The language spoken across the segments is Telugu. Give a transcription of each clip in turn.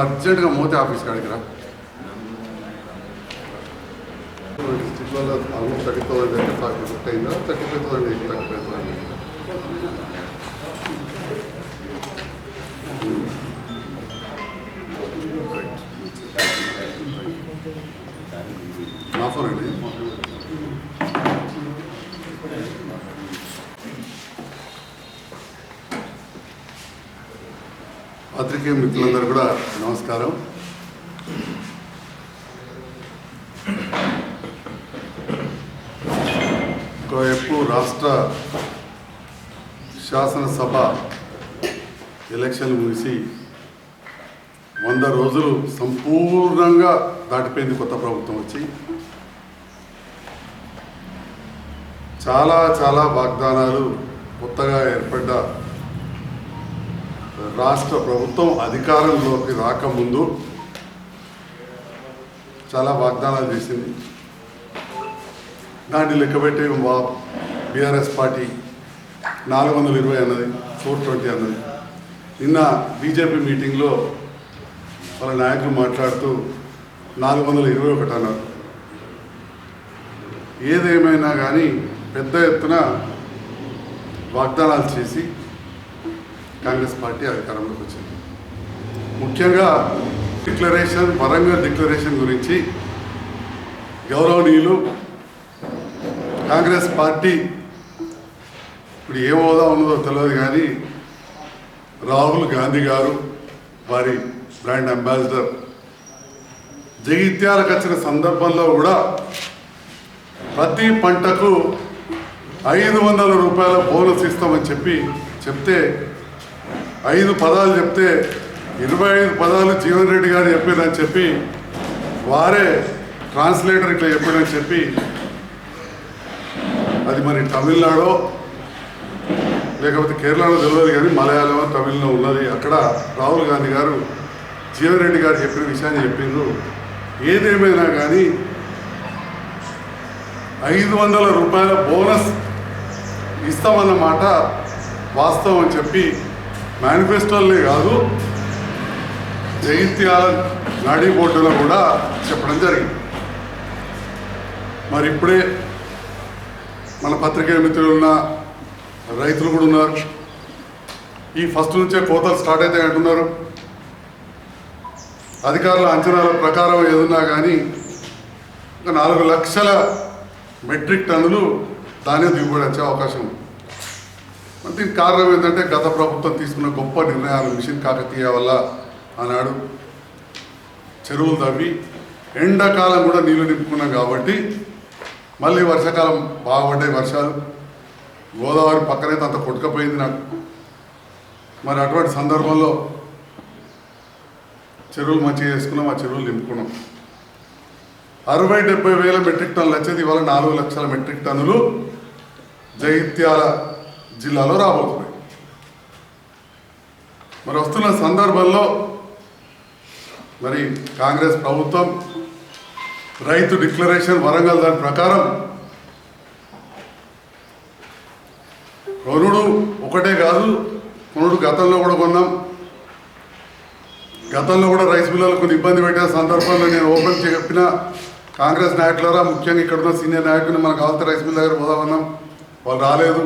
నువ్వు అర్జెంటుగా మోతే ఆఫీస్ కాడికి రా. డిస్ట్రిక్ట్లో ఆల్మోస్ట్ థర్టీ థౌసండ్ అయితే ఫార్టీ ఫిఫ్టీ అయిందా థర్టీ ఫైవ్ థౌసండ్ అయింది థర్టీ ఫైవ్ థౌసండ్ ఫోన్ అండి. పత్రికే మిత్రులందరూ కూడా నమస్కారం. ఒకవైపు రాష్ట్ర శాసనసభ ఎలక్షన్లు ముగిసి వంద రోజులు సంపూర్ణంగా దాటిపోయింది కొత్త ప్రభుత్వం వచ్చి. చాలా చాలా వాగ్దానాలు కొత్తగా ఏర్పడ్డ రాష్ట్ర ప్రభుత్వం అధికారంలోకి రాకముందు చాలా వాగ్దానాలు చేసింది. దాన్ని లెక్కబెట్టి మా బీఆర్ఎస్ పార్టీ నాలుగు వందల ఇరవై అన్నది ఫోర్ ట్వంటీ అన్నది. నిన్న బీజేపీ మీటింగ్లో వాళ్ళ నాయకులు మాట్లాడుతూ నాలుగు వందల ఇరవై ఒకటి అన్నారు. ఏదేమైనా కానీ పెద్ద ఎత్తున వాగ్దానాలు చేసి కాంగ్రెస్ పార్టీ అధికారంలోకి వచ్చింది. ముఖ్యంగా డిక్లరేషన్ వరంగల్ డిక్లరేషన్ గురించి గౌరవనీయులు కాంగ్రెస్ పార్టీ ఇప్పుడు ఏ హోదా ఉన్నదో తెలియదు కానీ రాహుల్ గాంధీ గారు వారి బ్రాండ్ అంబాసిడర్ జగిత్యాలకు వచ్చిన సందర్భంలో కూడా ప్రతి పంటకు ఐదు వందల రూపాయల బోనస్ ఇస్తామని చెప్పి చెప్తే ఐదు పదాలు చెప్తే ఇరవై ఐదు పదాలు జీవన్ రెడ్డి గారు చెప్పారని చెప్పి వారే ట్రాన్స్లేటర్ ఇట్లా చెప్పారని చెప్పి అది మరి తమిళనాడో లేకపోతే కేరళలో తెలియదు కానీ మలయాళం తమిళ్ళో ఉన్నది. అక్కడ రాహుల్ గాంధీ గారు జీవన్ రెడ్డి గారు చెప్పిన విషయాన్ని చెప్పిండ్రు. ఏదేమైనా కానీ ఐదు వందల రూపాయల బోనస్ ఇస్తామన్నమాట వాస్తవం అని చెప్పి మేనిఫెస్టోలే కాదు జగిత్యాల నాడీ బోర్డులో కూడా చెప్పడం జరిగింది. మరి ఇప్పుడే మన పత్రికా మిత్రులు ఉన్న రైతులు కూడా ఉన్నారు. ఈ ఫస్ట్ నుంచే కోతలు స్టార్ట్ అవుతాయి అంటున్నారు. అధికారుల అంచనాల ప్రకారం ఏదున్నా కానీ ఒక నాలుగు లక్షల మెట్రిక్ టన్నులు ధాన్యం దిగుబడి వచ్చే అవకాశం ఉంది. దీనికి కారణం ఏంటంటే గత ప్రభుత్వం తీసుకున్న గొప్ప నిర్ణయాలు మిషన్ కాకతీయ వల్ల ఆనాడు చెరువులు తవ్వి ఎండాకాలం కూడా నీళ్ళు నింపుకున్నాం కాబట్టి మళ్ళీ వర్షాకాలం బాగుపడ్డాయి వర్షాలు. గోదావరి పక్కనైతే అంత కొట్టుకపోయింది నాకు. మరి అటువంటి సందర్భంలో చెరువులు మంచిగా చేసుకున్నాం ఆ చెరువులు నింపుకున్నాం. అరవై డెబ్బై వేల మెట్రిక్ టన్నులు వచ్చేది ఇవాళ నాలుగు లక్షల మెట్రిక్ టన్నులు జైత్యాల జిల్లాలో రాబోతున్నాయి. మరి వస్తున్న సందర్భంలో మరి కాంగ్రెస్ ప్రభుత్వం రైతు డిక్లరేషన్ వరంగల్ దాని ప్రకారం కొనుడు ఒకటే కాదు కొనుడు గతంలో కూడా కొన్నాం. గతంలో కూడా రైస్ మిల్లర్లు కొన్ని ఇబ్బంది పెట్టిన సందర్భంలో నేను ఓపెన్ చెప్పిన కాంగ్రెస్ నాయకులరా ముఖ్యంగా ఇక్కడ ఉన్న సీనియర్ నాయకుని మనకు కావాల్సిన రైస్ మిల్ దగ్గర పోదామన్నాం. వాళ్ళు రాలేదు.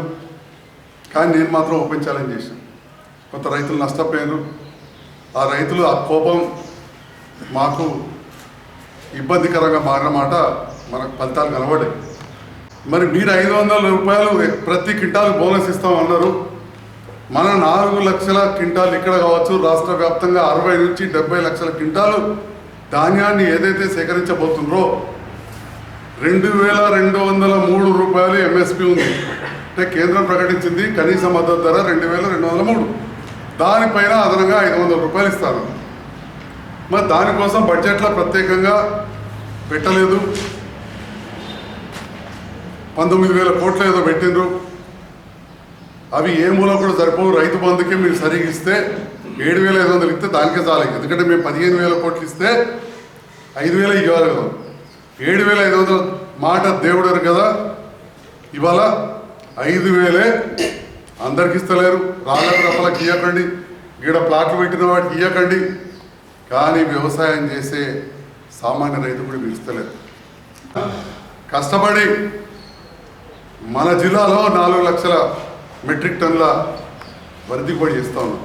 కానీ నేను మాత్రం ఓపెన్ ఛాలెంజ్ చేశాను. కొంత రైతులు నష్టపోయారు ఆ రైతులు ఆ కోపం మాకు ఇబ్బందికరంగా మారిన మాట మనకు ఫలితాలు కనబడ్డాయి. మరి మీరు ఐదు వందల రూపాయలు ప్రతి క్వింటాల్ బోనస్ ఇస్తామన్నారు మన నాలుగు లక్షల క్వింటాల్ ఇక్కడ కావచ్చు. రాష్ట్ర వ్యాప్తంగా అరవై నుంచి డెబ్బై లక్షల క్వింటాలు ధాన్యాన్ని ఏదైతే సేకరించబోతుందో రెండు వేల రెండు వందల మూడు రూపాయలు ఎంఎస్పి ఉంది. అంటే కేంద్రం ప్రకటించింది కనీస మద్దతు ధర రెండు వేల రెండు వందల మూడు. దానిపైన అదనంగా ఐదు వందల రూపాయలు ఇస్తారు. మరి దానికోసం బడ్జెట్లో ప్రత్యేకంగా పెట్టలేదు. పంతొమ్మిది వేల కోట్లు ఏదో పెట్టిండ్రు. అవి ఏ మూల కూడా సరిపోవు. రైతు బంధుకి మీరు సరిగ్గా ఇస్తే ఏడు వేల ఐదు వందలు ఇస్తే దానికే చాలు. ఎందుకంటే మేము పదిహేను వేల కోట్లు ఇస్తే ఐదు వేల ఇవ్వాలి కదా. ఏడు వేల ఐదు వందల మాట దేవుడారు కదా. ఇవాళ ఐదు వేలే అందరికి ఇస్తలేరు. రాళ్ళకు రప్పలకు ఇవ్వకండి ఈడ ప్లాట్లు పెట్టిన వాటికి ఇవ్వకండి కానీ వ్యవసాయం చేసే సామాన్య రైతు కూడా పిలుస్తలేదు కష్టపడి మన జిల్లాలో నాలుగు లక్షల మెట్రిక్ టన్నుల వరి దిగుబడి చేస్తా ఉన్నాం.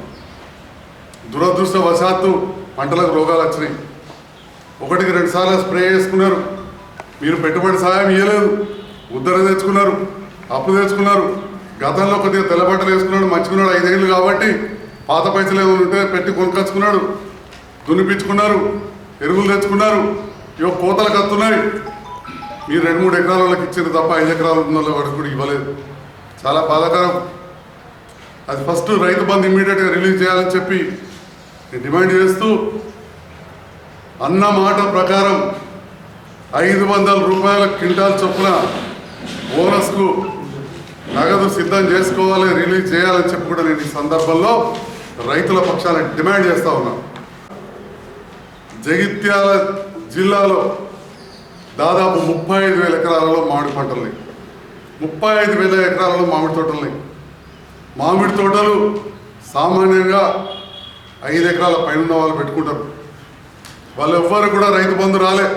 దురదృష్టవశాత్తు పంటలకు రోగాలు వచ్చినాయి. ఒకటికి రెండు సార్లు స్ప్రే చేసుకున్నారు. మీరు పెట్టుబడి సాయం ఇవ్వలేదు ఉద్దరణ తెచ్చుకున్నారు. అప్పు తెచ్చుకున్నారు. గతంలో కొద్దిగా తెల్లబట్టలు వేసుకున్నాడు మంచుకున్నాడు ఐదేళ్ళు కాబట్టి పాత పైసలు ఏమైనా ఉంటే పెట్టి కొనుకొచ్చుకున్నాడు దున్నిపించుకున్నారు ఎరువులు తెచ్చుకున్నారు. ఇవి కోతలు వస్తున్నాయి మీరు రెండు మూడు ఎకరాల వాళ్ళకి ఇచ్చారు తప్ప ఐదు ఎకరాలు ఉన్న వాడికి కూడా ఇవ్వలేదు. చాలా బాధాకరం. అది ఫస్ట్ రైతు బంధు ఇమ్మీడియట్గా రిలీజ్ చేయాలని చెప్పి డిమాండ్ చేస్తూ అన్న మాట ప్రకారం ఐదు వందల రూపాయల క్వింటాల్ చొప్పున బోనస్కు నగదు సిద్ధం చేసుకోవాలి రిలీజ్ చేయాలని చెప్పి కూడా నేను ఈ సందర్భంలో రైతుల పక్షాన డిమాండ్ చేస్తా ఉన్నాను జగిత్యాల జిల్లాలో దాదాపు ముప్పై ఐదు వేల ఎకరాలలో మామిడి పంటలు ముప్పై ఐదు వేల ఎకరాలలో మామిడి తోటలు మామిడి తోటలు సామాన్యంగా ఐదు ఎకరాల పైన ఉన్న వాళ్ళు పెట్టుకుంటారు. వాళ్ళు ఎవ్వరు కూడా రైతు బంధు రాలే.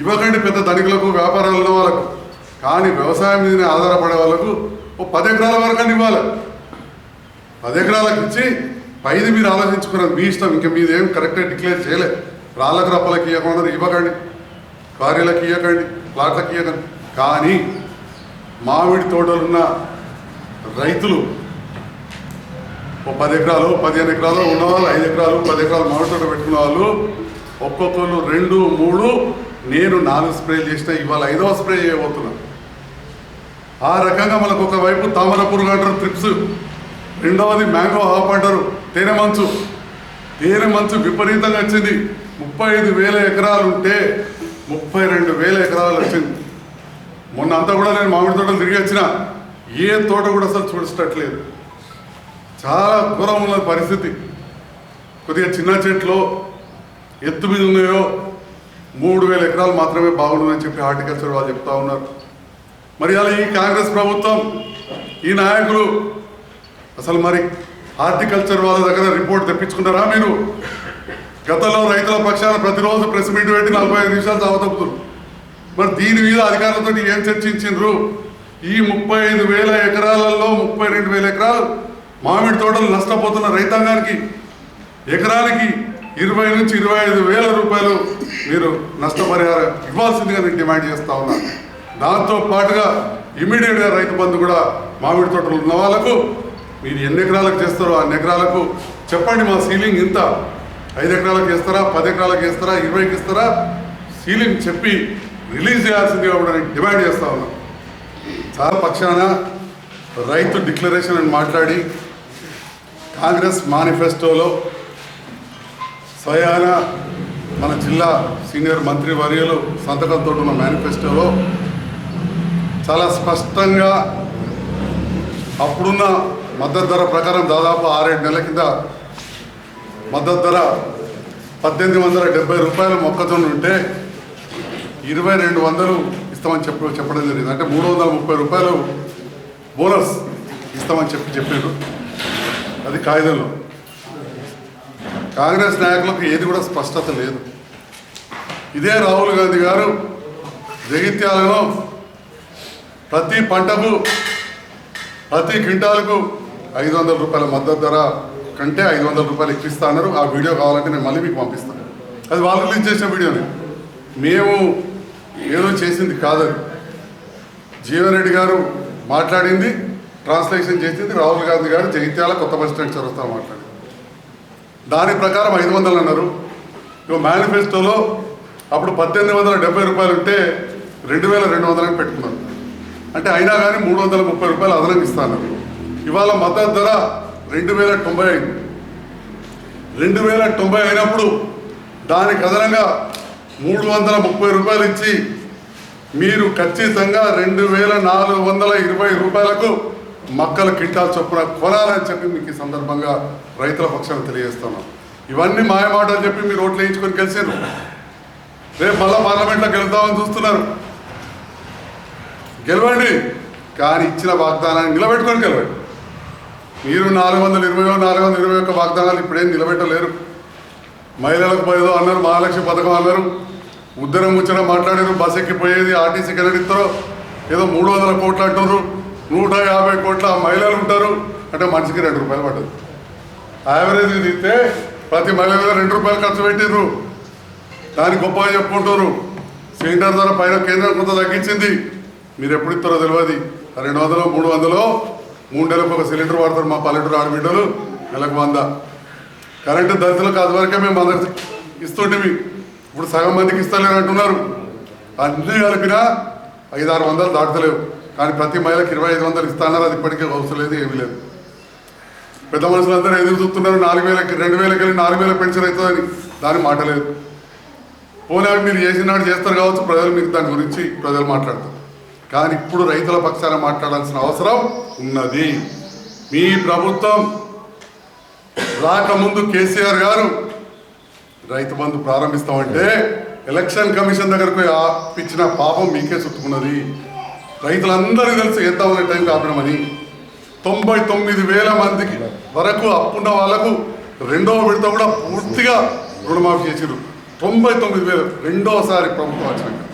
ఇవ్వకండి పెద్ద ధనికులకు వ్యాపారాలు ఉన్న వాళ్ళకు. కానీ వ్యవసాయం మీదనే ఆధారపడే వాళ్ళకు ఓ పది ఎకరాల వరకు అని ఇవ్వాలి. పది ఎకరాలకు ఇచ్చి పైది మీరు ఆలోచించుకున్నారు మీ ఇష్టం ఇంకా మీదేం కరెక్ట్గా డిక్లేర్ చేయలే. రాళ్ళకు రప్పలకి ఇవ్వకుండా ఇవ్వకండి. కార్యాలకు ఇవ్వకండి ప్లాట్లకు ఇవ్వకండి కానీ మామిడి తోటలున్న రైతులు ఓ పది ఎకరాలు పదిహేను ఎకరాలు ఉన్నవాళ్ళు ఐదు ఎకరాలు పది ఎకరాలు మామిడి తోట పెట్టుకున్న వాళ్ళు ఒక్కొక్కరు రెండు మూడు నేను నాలుగు స్ప్రేలు చేసిన ఇవాళ ఐదవ స్ప్రే చేయబోతున్నా. ఆ రకంగా మనకు ఒకవైపు తామర పురుగు అంటారు ట్రిప్స్ రెండవది మ్యాంగో హాప్ అంటారు తేనె మంచు. తేనె మంచు విపరీతంగా వచ్చింది. ముప్పై ఐదు వేల ఎకరాలు ఉంటే ముప్పై రెండు వేల ఎకరాలు వచ్చింది. మొన్న అంతా కూడా నేను మామిడి తోటలు తిరిగి వచ్చిన. ఏ తోట కూడా అసలు చూడటట్లేదు చాలా దూరం ఉన్న పరిస్థితి. కొద్దిగా చిన్న చెట్లు ఎత్తు మీద ఉన్నాయో. మూడు వేల ఎకరాలు మాత్రమే బాగుంటుందని చెప్పి హార్టికల్చర్ వాళ్ళు చెప్తా ఉన్నారు. మరి అలా ఈ కాంగ్రెస్ ప్రభుత్వం ఈ నాయకులు అసలు మరి హార్టికల్చర్ వాళ్ళ దగ్గర రిపోర్ట్ తెప్పించుకున్నారా మీరు? గతంలో రైతుల పక్షాన ప్రతిరోజు ప్రెస్ మీట్ పెట్టి నలభై ఐదు నిమిషాలు చావతప్పుతున్నారు మరి దీని మీద అధికారులతో ఏం చర్చించిండ్రు? ఈ ముప్పై ఐదు వేల ఎకరాలలో ముప్పై రెండు వేల ఎకరాలు మామిడి తోటలు నష్టపోతున్న రైతాంగానికి ఎకరానికి ఇరవై నుంచి ఇరవై ఐదు వేల రూపాయలు మీరు నష్టపరిహారం ఇవ్వాల్సిందిగా నేను డిమాండ్ చేస్తా ఉన్నాను. దాంతో పాటుగా ఇమీడియట్గా రైతు బంధు కూడా మామిడి తోటలు ఉన్న వాళ్ళకు మీరు ఎన్ని ఎకరాలకు చేస్తారో అన్ని ఎకరాలకు చెప్పండి మా సీలింగ్ ఇంత. ఐదు ఎకరాలకు ఇస్తారా పది ఎకరాలకు ఇస్తారా ఇరవైకి ఇస్తారా? సీలింగ్ చెప్పి రిలీజ్ చేయాల్సిందిగా కూడా డిమాండ్ చేస్తా ఉన్నాం. చాలా పక్షాన రైతు డిక్లరేషన్ అని మాట్లాడి కాంగ్రెస్ మేనిఫెస్టోలో స్వయాన మన జిల్లా సీనియర్ మంత్రి వర్యులు సంతకంతో ఉన్న మేనిఫెస్టోలో చాలా స్పష్టంగా అప్పుడున్న మద్దతు ధర ప్రకారం దాదాపు ఆరేడు నెలల కింద మద్దతు ధర పద్దెనిమిది వందల డెబ్బై రూపాయల మొక్కజొన్న ఉంటే ఇరవై రెండు వందలు ఇస్తామని చెప్ప చెప్పడం జరిగింది. అంటే మూడు వందల ముప్పై రూపాయలు బోనస్ ఇస్తామని చెప్పి చెప్పారు. అది కాగితంలో. కాంగ్రెస్ నాయకులకు ఏది కూడా స్పష్టత లేదు. ఇదే రాహుల్ గాంధీ గారు జగిత్యాలలో ప్రతి పంటకు ప్రతి క్వింటాలకు ఐదు వందల రూపాయల మద్దతు ధర కంటే ఐదు వందల రూపాయలు ఎక్కిస్తా అన్నారు. ఆ వీడియో కావాలంటే నేను మళ్ళీ మీకు పంపిస్తాను అది వాళ్ళు రిలీజ్ చేసిన వీడియోనే. మేము ఏదో చేసింది కాదని జీవన్ రెడ్డి గారు మాట్లాడింది ట్రాన్స్లేషన్ చేసింది రాహుల్ గాంధీ గారు జగిత్యాల కొత్త బస్ స్టాండ్ చదువుతా మాట్లాడింది. దాని ప్రకారం ఐదు వందలు అన్నారు. ఇక మేనిఫెస్టోలో అప్పుడు పద్దెనిమిది వందల డెబ్బై రూపాయలు ఉంటే రెండు వేల రెండు వందలకి పెట్టుకున్నారు. అంటే అయినా కానీ మూడు వందల ముప్పై రూపాయలు అదనంగా ఇస్తాను. ఇవాళ మద్దతు ధర రెండు వేల తొంభై ఐదు. రెండు వేల తొంభై అయినప్పుడు దానికి అదనంగా మూడు వందల ముప్పై రూపాయలు ఇచ్చి మీరు ఖచ్చితంగా రెండు వేల నాలుగు వందల ఇరవై రూపాయలకు మక్కల కిట్టాలు చొప్పున కొనాలని చెప్పి మీకు ఈ సందర్భంగా రైతుల పక్షాన్ని తెలియజేస్తున్నాం ఇవన్నీ మాయమాటలు చెప్పి మీరు ఓట్లు వేయించుకొని గెలిచారు. రేపు మళ్ళా పార్లమెంట్లో గెలుద్దామని చూస్తున్నారు. గెలవండి. కానీ ఇచ్చిన వాగ్దానాన్ని నిలబెట్టుకొని గెలవండి. మీరు నాలుగు వందల ఇరవై నాలుగు వందల ఇరవై ఒక్క వాగ్దానాలు ఇప్పుడేం నిలబెట్టలేరు. మహిళలకు ఏదో అన్నారు మహాలక్ష్మి పథకం అన్నారు. ఉద్దరం ముచ్చడం మాట్లాడారు బస్ ఎక్కిపోయేది ఆర్టీసీకి ఎన్నడిస్తారో ఏదో మూడు వందల కోట్లు అంటారు నూట యాభై కోట్ల మహిళలు ఉంటారు. అంటే మనిషికి రెండు రూపాయలు పడ్డది. యావరేజ్ తీస్తే ప్రతి మహిళ మీద రెండు రూపాయలు ఖర్చు పెట్టిర్రు. దాన్ని గొప్పగా చెప్పుకుంటారు సిలిండర్ ధర పైన కేంద్రం కొంత తగ్గించింది. మీరు ఎప్పుడు ఇస్తారో తెలియదు ఆ రెండు వందలు మూడు వందలు మూడు నెలలకు ఒక సిలిండర్ వాడతారు మా పల్లెటూరు ఆడబిడ్డలు. నెలకు వంద. కరెంటు దళితులకు అది వరకే మేము అందరికి ఇస్తుంటివి ఇప్పుడు సగం మందికి ఇస్తలేరు అంటున్నారు. అన్నీ కలిపినా ఐదు ఆరు వందలు దాటలేవు. కానీ ప్రతి మహిళకి ఇరవై ఐదు వందలు ఇస్తాన్నారు అది ఇప్పటికే అవసరం లేదు ఏమీ లేదు. పెద్ద మనుషులందరూ ఎదురు చూస్తున్నారు. నాలుగు వేలకి రెండు వేలకి వెళ్ళి నాలుగు వేల పెన్షన్ అవుతుందని దాని మాట లేదు. పోనీ మీరు మీరు చేసినాడు చేస్తారు కావచ్చు. ప్రజలు మీకు దాని గురించి ప్రజలు మాట్లాడతారు. కానీ ఇప్పుడు రైతుల పక్షాన మాట్లాడాల్సిన అవసరం ఉన్నది. మీ ప్రభుత్వం రాకముందు కేసీఆర్ గారు రైతు బంధు ప్రారంభిస్తామంటే ఎలక్షన్ కమిషన్ దగ్గరకు పోయి ఆపించిన పాపం మీకే చుట్టుకున్నది రైతులందరికీ తెలుసు ఎంతమంది టైం కాపడమని తొంభై తొమ్మిది వేల మందికి వరకు అప్పున్న వాళ్ళకు రెండవ విడత కూడా పూర్తిగా రుణమాఫీ చేసిరు తొంభై తొమ్మిది వేలు రెండోసారి ప్రభుత్వం వచ్చినాక.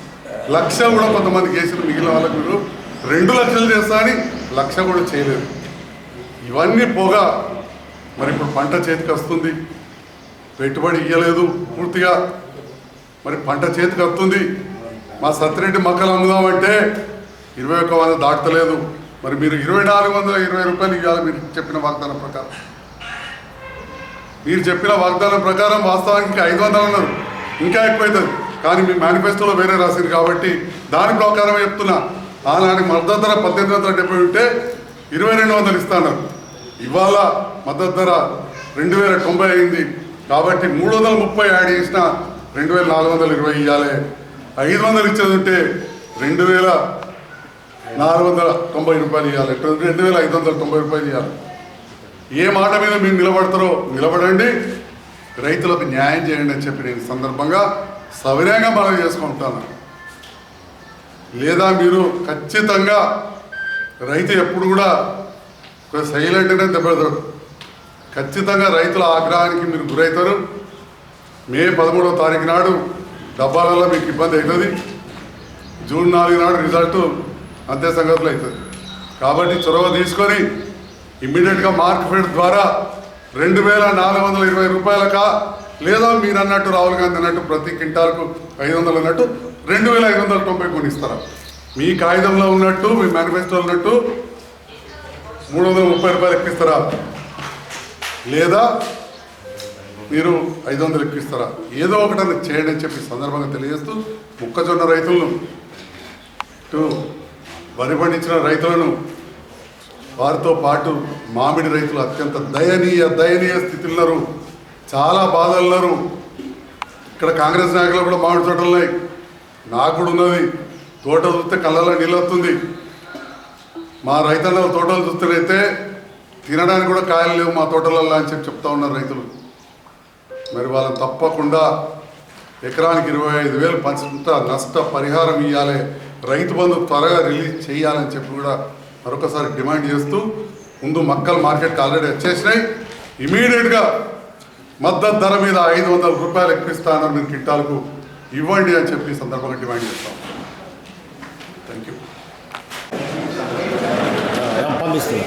లక్ష కూడా కొంతమంది చేసిరు మిగిలిన వాళ్ళకు మీరు రెండు లక్షలు చేస్తా అని లక్ష కూడా చేయలేదు. ఇవన్నీ పోగా మరి ఇప్పుడు పంట చేతికి వస్తుంది. పెట్టుబడి ఇవ్వలేదు పూర్తిగా. మరి పంట చేతికి వస్తుంది. మా సత్యరెడ్డి మొక్కలు అమ్ముదామంటే ఇరవై ఒక్క వంద దాటలేదు. మరి మీరు ఇరవై నాలుగు వందల ఇరవై రూపాయలు ఇవ్వాలి మీరు చెప్పిన వాగ్దానం ప్రకారం. మీరు చెప్పిన వాగ్దానం ప్రకారం వాస్తవానికి ఐదు వందలు అన్నారు. ఇంకా ఎక్కువైతుంది. కానీ మీ మేనిఫెస్టోలో వేరే రాసింది కాబట్టి దాని ప్రకారం చెప్తున్నా. ఆనాటి మద్దతు ధర పద్దెనిమిది వందల డెబ్బై ఉంటే ఇరవై రెండు వందలు ఇస్తాను. ఇవాళ మద్దతు ధర రెండు వేల తొంభై అయింది. కాబట్టి మూడు వందల ముప్పై యాడ్ చేసిన రెండు వేల నాలుగు వందల ఇరవై ఇవ్వాలి ఐదు వందలు ఇచ్చేది ఉంటే రెండు వేల నాలుగు వందల తొంభై రూపాయలు ఇవ్వాలి రెండు వేల ఐదు వందల తొంభై రూపాయలు ఇవ్వాలి ఏ మాట మీద మీరు నిలబడతారో నిలబడండి. రైతులకు న్యాయం చేయండి అని చెప్పి నేను సందర్భంగా సవినయంగా మనం చేసుకుంటాను. లేదా మీరు ఖచ్చితంగా రైతు ఎప్పుడు కూడా సైలెంట్గానే దెబ్బతాడు ఖచ్చితంగా రైతుల ఆగ్రహానికి మీరు గురవుతారు. మే పదమూడవ తారీఖు నాడు డబ్బాలలో మీకు ఇబ్బంది అవుతుంది. జూన్ నాలుగు నాడు రిజల్ట్ అంతే సంగతులు అవుతుంది. కాబట్టి చొరవ తీసుకొని ఇమ్మీడియట్గా మార్క్ ఫెడ్ ద్వారా రెండు వేల నాలుగు వందల ఇరవై రూపాయలకా లేదా మీరు అన్నట్టు రాహుల్ గాంధీ అన్నట్టు ప్రతి క్వింటాల్కు ఐదు వందలు అన్నట్టు రెండు వేల ఐదు వందల తొంభై కొన్ని ఇస్తారా మీ కాగితంలో ఉన్నట్టు మీ మేనిఫెస్టోలో ఉన్నట్టు మూడు వందల ముప్పై రూపాయలు ఎక్కిస్తారా? లేదా మీరు ఐదు వందలు ఎక్కిస్తారా? ఏదో ఒకటి చేయండి అని చెప్పి సందర్భంగా తెలియజేస్తూ మొక్కజొన్న రైతులను ఇటు వరి పండించిన రైతులను వారితో పాటు మామిడి రైతులు అత్యంత దయనీయ దయనీయ స్థితిలో ఉన్నారు. చాలా బాధలు ఉన్నారు ఇక్కడ కాంగ్రెస్ నాయకులు కూడా మామిడి తోటలు ఉన్నాయి నాకు కూడా ఉన్నది. తోట చూస్తే కళ్ళలో నీళ్ళు వస్తుంది. మా రైతన్నల తోటలు చూస్తేనైతే తినడానికి కూడా కాయలు లేవు మా తోటలలో అని చెప్పి చెప్తా ఉన్నారు రైతులు. మరి వాళ్ళని తప్పకుండా ఎకరానికి ఇరవై ఐదు వేలు పంచ నష్ట పరిహారం ఇవ్వాలి రైతు బంధు త్వరగా రిలీజ్ చేయాలని చెప్పి కూడా మరొకసారి డిమాండ్ చేస్తూ ముందు మక్కలు మార్కెట్కి ఆల్రెడీ వచ్చేసినాయి. ఇమీడియట్గా మద్దతు ధర మీద ఐదు వందల రూపాయలు ఎక్కిస్తాను మీరు కిట్టాలకు ఇవ్వండి అని చెప్పి సందర్భంగా డిమాండ్ చేస్తాం థ్యాంక్ యూ పంపిస్తుంది